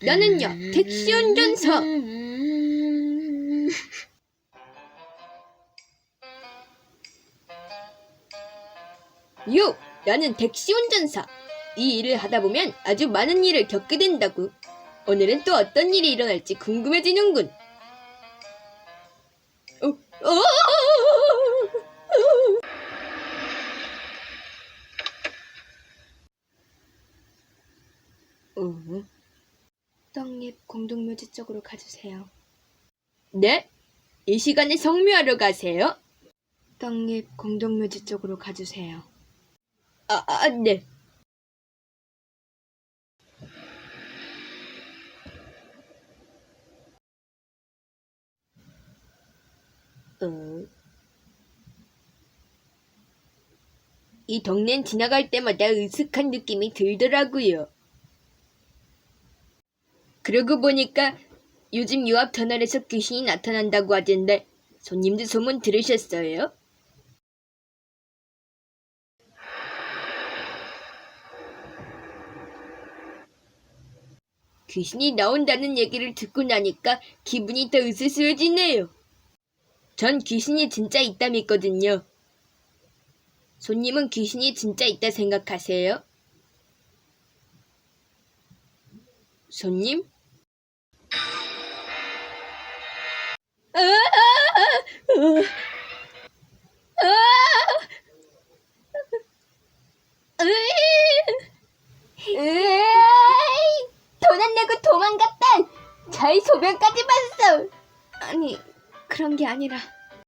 나는야 택시 운전사. 요, 나는 택시 운전사. 이 일을 하다 보면 아주 많은 일을 겪게 된다고. 오늘은 또 어떤 일이 일어날지 궁금해지는군. 어, 어, 어? 떡잎 공동묘지 쪽으로 가주세요. 네? 이 시간에 성묘하러 가세요? 떡잎 공동묘지 쪽으로 가주세요. 아, 아, 네. 어. 이 동네는 지나갈 때마다 으슥한 느낌이 들더라고요. 그러고 보니까 요즘 유압 터널에서 귀신이 나타난다고 하던데 손님들 소문 들으셨어요? 귀신이 나온다는 얘기를 듣고 나니까 기분이 더 으스스해지네요. 전 귀신이 진짜 있다 믿거든요. 손님은 귀신이 진짜 있다 생각하세요? 손님? 돈안 내고 도망갔다. 자의 소변까지 봤어. 아니, 그런 게 아니라